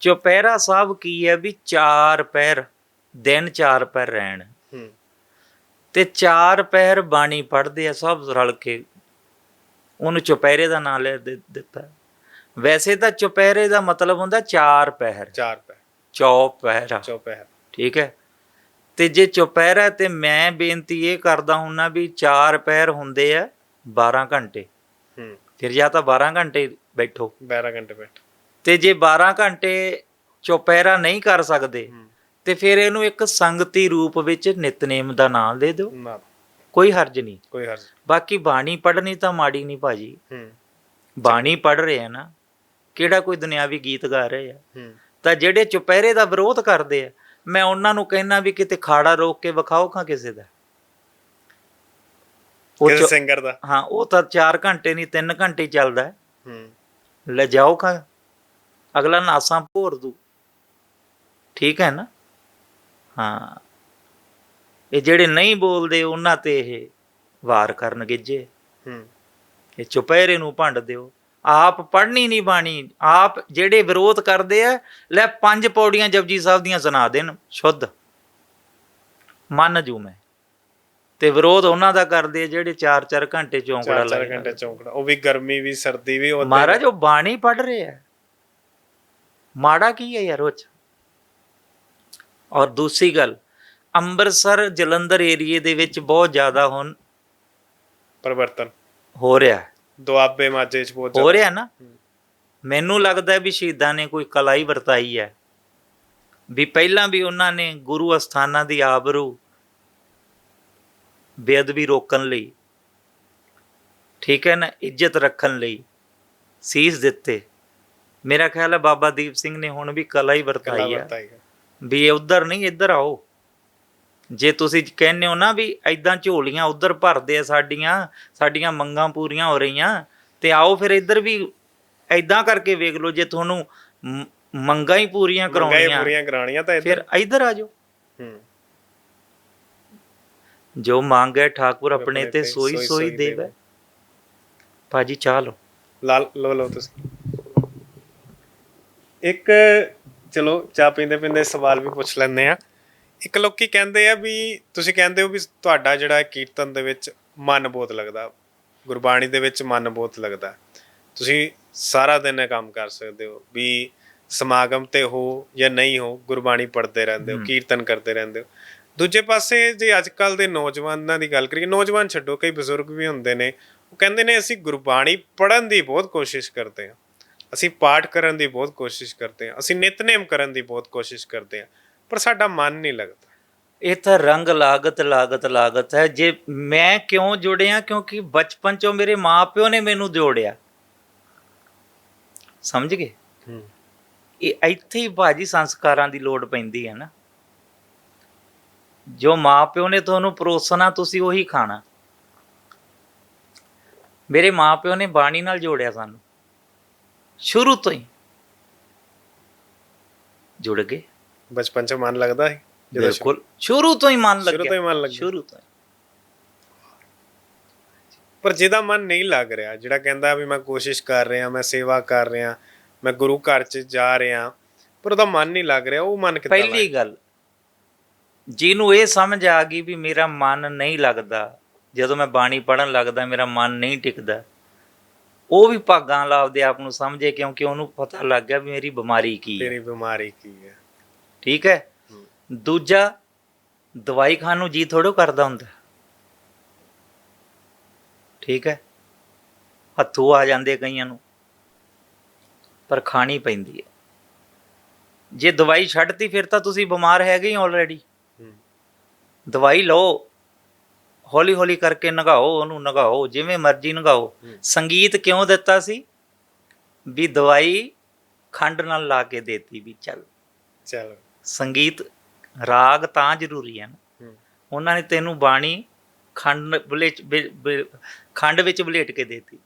ਚੁਪਹਿਰਾ ਸਾਹਿਬ ਕੀ ਹੈ ਵੀ ਚਾਰ ਪਹਿਰ ਦਿਨ ਚਾਰ ਪਹਿਰ ਰਹਿਣ। ਤੇ ਚਾਰ ਪਹਿਰ ਬਾਣੀ ਪੜ੍ਹਦੇ ਆ ਸਭ ਰਲ ਕੇ ਉਹਨੂੰ ਚੁਪਹਿਰੇ ਦਾ ਨਾਮ ਲੈ ਦਿੱਤਾ। ਵੈਸੇ ਤਾਂ ਚੁਪਹਿਰੇ ਦਾ ਮਤਲਬ ਹੁੰਦਾ ਚਾਰ ਪਹਿਰ। ਚਾਰ ਪਹਿਰਾ। ਚੌਪਹਿਰ। ਠੀਕ ਹੈ। ਤੇ ਜੇ ਚੁਪਹਿਰਾ ਤੇ ਮੈਂ ਬੇਨਤੀ ਇਹ ਕਰਦਾ ਹੁੰਨਾ ਵੀ ਚਾਰ ਪਹਿਰ ਹੁੰਦੇ ਆ 12 ਘੰਟੇ। ਹੂੰ। ਫਿਰ ਜਾਂ ਤਾਂ 12 ਘੰਟੇ ਬੈਠੋ। 12 ਘੰਟੇ ਬੈਠ। ਤੇ ਜੇ 12 ਘੰਟੇ ਚੁਪਹਿਰਾ ਨਹੀਂ ਕਰ ਸਕਦੇ ਤੇ ਫਿਰ ਇਹਨੂੰ ਇੱਕ ਸੰਗਤੀ ਰੂਪ ਵਿੱਚ ਨਿਤਨੇਮ ਦਾ ਨਾਮ ਦੇ ਦਿਓ। ਕੋਈ ਹਰਜ ਨਹੀਂ। ਕੋਈ ਹਰਜ ਬਾਕੀ ਬਾਣੀ ਪੜ੍ਹਨੀ ਤਾਂ ਮਾੜੀ ਨਹੀਂ ਭਾਜੀ। ਬਾਣੀ ਪੜ੍ਹ ਰਹੇ ਆ ਨਾ ਕਿਹੜਾ ਕੋਈ ਦੁਨਿਆਵੀ ਗੀਤ ਗਾ ਰਹੇ ਆ। ਤਾਂ ਜਿਹੜੇ ਚੁਪਹਿਰੇ ਦਾ ਵਿਰੋਧ ਕਰਦੇ ਆ ਮੈਂ ਉਹਨਾਂ ਨੂੰ ਕਹਿਣਾ ਵੀ ਕਿਤੇ ਖਾੜਾ ਰੋਕ ਕੇ ਵਿਖਾਓ ਖਾਂ ਕਿਸੇ ਦਾ। ਉਹ ਸਿੰਗਰ ਦਾ। ਹਾਂ ਉਹ ਤਾਂ 4 ਘੰਟੇ ਨਹੀਂ 3 ਘੰਟੇ ਚੱਲਦਾ। ਹੂੰ। ਲੈ ਜਾਓ ਖਾਂ। ਅਗਲਾ ਨਾਸਾਂ ਭੋਰ ਦੂ। ਠੀਕ ਹੈ ਨਾ? ਹਾਂ। ਇਹ ਜਿਹੜੇ ਨਹੀਂ ਬੋਲਦੇ ਉਹਨਾਂ ਤੇ ਇਹ ਵਾਰ ਕਰਨਗੇ ਜੇ ਹੂੰ। ਇਹ ਚੁਪਹਿਰੇ ਨੂੰ ਭੰਡ ਦਿਓ। ਆਪ ਪੜ੍ਹਨੀ ਨਹੀਂ ਬਾਣੀ। ਆਪ ਜਿਹੜੇ ਵਿਰੋਧ ਕਰਦੇ ਆ ਲੈ ਪੰਜ ਪੌੜੀਆਂ ਜਪਜੀ ਸਾਹਿਬ ਦੀਆਂ ਸੁਣਾ ਦੇਣ। ਸ਼ੁੱਧ। ਮੰਨ ਜੂ ਮੈਂ। ਤੇ ਵਿਰੋਧ ਉਹਨਾਂ ਦਾ ਕਰਦੇ ਆ ਜਿਹੜੇ 4-4 ਘੰਟੇ ਚੌਂਕੜਾ ਚਾਰ ਚਾਰ ਲਾਏ ਘੰਟੇ ਚੌਂਕੜਾ। ਉਹ ਵੀ ਗਰਮੀ ਵੀ ਸਰਦੀ ਵੀ ਉਹ ਮਹਾਰਾਜ ਉਹ ਬਾਣੀ ਪੜ੍ਹ ਰਹੇ ਆ। ਮਾੜਾ ਕੀ ਹੈ ਯਾਰ ਉਹ ਚ? ਔਰ ਦੂਸਰੀ ਗੱਲ ਅੰਮ੍ਰਿਤਸਰ ਜਲੰਧਰ ਏਰੀਏ ਦੇ ਵਿੱਚ ਬਹੁਤ ਜ਼ਿਆਦਾ ਹੁਣ ਪਰਿਵਰਤਨ। ਹੋ ਰਿਹਾ ਹੈ। ਦੁਆਬੇ ਮਾਝੇ ਚ ਬਹੁਤ ਹੋ ਰਿਹਾ ਨਾ। ਮੈਨੂੰ ਲੱਗਦਾ ਵੀ ਸ਼ਹੀਦਾਂ ਨੇ ਕੋਈ ਕਲਾ ਹੀ ਵਰਤਾਈ ਹੈ। ਵੀ ਪਹਿਲਾਂ ਵੀ ਉਹਨਾਂ ਨੇ ਗੁਰੂ ਅਸਥਾਨਾਂ ਦੀ ਆਬਰੂ ਬੇਅਦਬੀ ਰੋਕਣ ਲਈ ਠੀਕ ਹੈ ਨਾ ਇੱਜ਼ਤ ਰੱਖਣ ਲਈ ਸੀਸ ਦਿੱਤੇ। ਮੇਰਾ ਖਿਆਲ ਹੈ ਬਾਬਾ ਦੀਪ ਸਿੰਘ ਨੇ ਹੁਣ ਵੀ ਕਲਾ ਹੀ ਵਰਤਾਈ ਹੈ। ਵੀ ਇਹ ਉਧਰ ਨਹੀਂ ਇੱਧਰ ਆਓ। ਜੇ ਤੁਸੀਂ ਕਹਿੰਦੇ ਹੋ ਨਾ ਵੀ ਐਦਾਂ ਝੋਲੀਆਂ ਉਧਰ ਭਰਦੇ ਆ ਸਾਡੀਆਂ ਸਾਡੀਆਂ ਮੰਗਾਂ ਪੂਰੀਆਂ ਹੋ ਰਹੀਆਂ ਤੇ ਆਓ ਫਿਰ ਇੱਧਰ ਵੀ ਐਦਾਂ ਕਰਕੇ ਵੇਖ ਲਓ ਜੇ ਤੁਹਾਨੂੰ ਮੰਗਾਂ ਹੀ ਪੂਰੀਆਂ ਮੰਗਾਂ ਕਰਾਉਣੀਆਂ ਪੂਰੀਆਂ ਕਰਾਉਣੀਆਂ ਤਾਂ ਫਿਰ ਇੱਧਰ ਆ ਜਾਓ। ਹੂੰ। ਜੋ ਮੰਗੇ ਠਾਕੁਰ ਆਪਣੇ ਤੇ ਸੋਈ ਸੋਈ ਦੇਵੇ। ਭਾਜੀ ਚਾਹ ਲਓ। ਲਾਲ ਲੋ ਲੋ ਤੁਸੀਂ। ਇੱਕ ਚਲੋ ਚਾਹ ਪੀਂਦੇ ਪੀਂਦੇ ਸਵਾਲ ਵੀ ਪੁੱਛ ਲੈਂਦੇ ਆ ਇੱਕ ਲੋਕੀ ਕਹਿੰਦੇ ਆ ਵੀ ਤੁਸੀਂ ਕਹਿੰਦੇ ਹੋ ਵੀ ਤੁਹਾਡਾ ਜਿਹੜਾ ਕੀਰਤਨ ਦੇ ਵਿੱਚ ਮਨ ਬਹੁਤ ਲੱਗਦਾ ਗੁਰਬਾਣੀ ਦੇ ਵਿੱਚ ਮਨ ਬਹੁਤ ਲੱਗਦਾ। ਤੁਸੀਂ ਸਾਰਾ ਦਿਨ ਇਹ ਕੰਮ ਕਰ ਸਕਦੇ ਹੋ ਵੀ ਸਮਾਗਮ ਤੇ ਹੋ ਜਾਂ ਨਹੀਂ ਹੋ ਗੁਰਬਾਣੀ ਪੜ੍ਹਦੇ ਰਹਿੰਦੇ ਹੋ। ਕੀਰਤਨ ਕਰਦੇ ਰਹਿੰਦੇ ਹੋ। ਦੂਜੇ ਪਾਸੇ ਜੇ ਅੱਜ ਕੱਲ ਦੇ ਨੌਜਵਾਨਾਂ ਦੀ ਗੱਲ ਕਰੀਏ ਨੌਜਵਾਨ ਛੱਡੋ ਕਈ ਬਜ਼ੁਰਗ ਵੀ ਹੁੰਦੇ ਨੇ। ਉਹ ਕਹਿੰਦੇ ਨੇ ਅਸੀਂ ਗੁਰਬਾਣੀ ਪੜ੍ਹਨ ਦੀ ਬਹੁਤ ਕੋਸ਼ਿਸ਼ ਕਰਦੇ ਹਾਂ। ਅਸੀਂ ਪਾਠ ਕਰਨ ਦੀ ਬਹੁਤ ਕੋਸ਼ਿਸ਼ ਕਰਦੇ ਹਾਂ ਅਸੀਂ ਨਿਤਨੇਮ ਕਰਨ ਦੀ ਬਹੁਤ ਕੋਸ਼ਿਸ਼ ਕਰਦੇ ਹਾਂ ਪਰ ਸਾਡਾ ਮਨ ਨਹੀਂ ਲੱਗਦਾ। ਇਹ ਤਾਂ ਰੰਗ ਲਾਗਤ ਲਾਗਤ ਲਾਗਤ ਹੈ। ਜੇ ਮੈਂ ਕਿਉਂ ਜੁੜਿਆ? ਕਿਉਂਕਿ ਬਚਪਨ ਚੋਂ ਮੇਰੇ ਮਾਪਿਓ ਨੇ ਮੈਨੂੰ ਜੋੜਿਆ। ਸਮਝ ਗਏ? ਇਹ ਇੱਥੇ ਹੀ ਬਾਜੀ ਸੰਸਕਾਰਾਂ ਦੀ ਲੋੜ ਪੈਂਦੀ ਹੈ ਨਾ। ਜੋ ਮਾਪਿਓ ਨੇ ਤੁਹਾਨੂੰ ਪਰੋਸਣਾ ਤੁਸੀਂ ਉਹੀ ਖਾਣਾ। ਮੇਰੇ ਮਾਪਿਓ ਨੇ ਬਾਣੀ ਨਾਲ ਜੋੜਿਆ ਸਾਨੂੰ। ਸ਼ੁਰੂ ਤੋਂ ਹੀ। ਜੁੜ ਗਏ। ਬਚਪਨ ਚ ਮਨ ਲੱਗਦਾ ਹੈ ਬਿਲਕੁਲ। ਸ਼ੁਰੂ ਤੋਂ ਹੀ ਮਨ ਲੱਗਿਆ। ਸ਼ੁਰੂ ਤੋਂ ਹੀ ਮਨ ਲੱਗਿਆ। ਸ਼ੁਰੂ ਤੋਂ ਹੀ। ਪਰ ਜਿਹਦਾ ਮਨ ਨਹੀਂ ਲੱਗ ਰਿਹਾ ਜਿਹੜਾ ਕਹਿੰਦਾ ਵੀ ਮੈਂ ਕੋਸ਼ਿਸ਼ ਕਰ ਰਿਹਾ ਮੈਂ ਸੇਵਾ ਕਰ ਰਿਹਾ ਮੈਂ ਗੁਰੂ ਘਰ ਚ ਜਾ ਰਿਹਾ ਪਰ ਉਹਦਾ ਮਨ ਨਹੀਂ ਲੱਗ ਰਿਹਾ ਉਹ ਮਨ ਕਿੱਦਾਂ ਪਹਿਲੀ ਗੱਲ ਜਿਹਨੂੰ ਇਹ ਸਮਝ ਆ ਗਈ ਵੀ ਮੇਰਾ ਮਨ ਨਹੀਂ ਲੱਗਦਾ ਜਦੋਂ ਮੈਂ ਬਾਣੀ ਪੜਨ ਲੱਗਦਾ ਮੇਰਾ ਮਨ ਨਹੀਂ ਟਿਕਦਾ ਉਹ ਵੀ ਭਾਗਾਂ ਲਾਪਦੇ ਆਪ ਨੂੰ ਸਮਝੇ ਕਿਉਂਕਿ ਉਹਨੂੰ ਪਤਾ ਲੱਗ ਗਿਆ ਵੀ ਮੇਰੀ ਬਿਮਾਰੀ ਕੀ ਹੈ। ਤੇਰੀ ਬਿਮਾਰੀ ਕੀ ਹੈ। ਠੀਕ ਹੈ। ਦੂਜਾ ਦਵਾਈ ਖਾਣ ਨੂੰ ਜੀ ਥੋੜੋ ਕਰਦਾ ਹੁੰਦਾ। ਠੀਕ ਹੈ? ਹੱਥੋਂ ਆ ਜਾਂਦੇ ਕਈਆਂ ਨੂੰ। ਪਰ ਖਾਣੀ ਪੈਂਦੀ ਹੈ। ਜੇ ਦਵਾਈ ਛੱਡਤੀ ਫਿਰ ਤਾਂ ਤੁਸੀਂ ਬਿਮਾਰ ਹੈਗੇ ਹੀ ਆਲਰੇਡੀ। ਦਵਾਈ ਲਓ। ਹੌਲੀ ਹੌਲੀ ਕਰਕੇ ਨਗਾਓ ਉਹਨੂੰ ਨਗਾਓ ਜਿਵੇਂ ਮਰਜ਼ੀ ਨਗਾਓ। ਸੰਗੀਤ ਕਿਉਂ ਦਿੱਤਾ ਸੀ? ਵੀ ਦਵਾਈ ਖੰਡ ਨਾਲ ਲਾ ਕੇ ਦੇਤੀ ਵੀ ਚੱਲ। ਚਲੋ। ਸੰਗੀਤ ਰਾਗ ਤਾਂ ਜ਼ਰੂਰੀ ਹੈ। ਉਹਨਾਂ ਨੇ ਤੈਨੂੰ ਬਾਣੀ ਖੰਡ ਬਲੇਟ ਖੰਡ ਵਿੱਚ ਬਲੇਟ ਕੇ ਦੇਤੀ।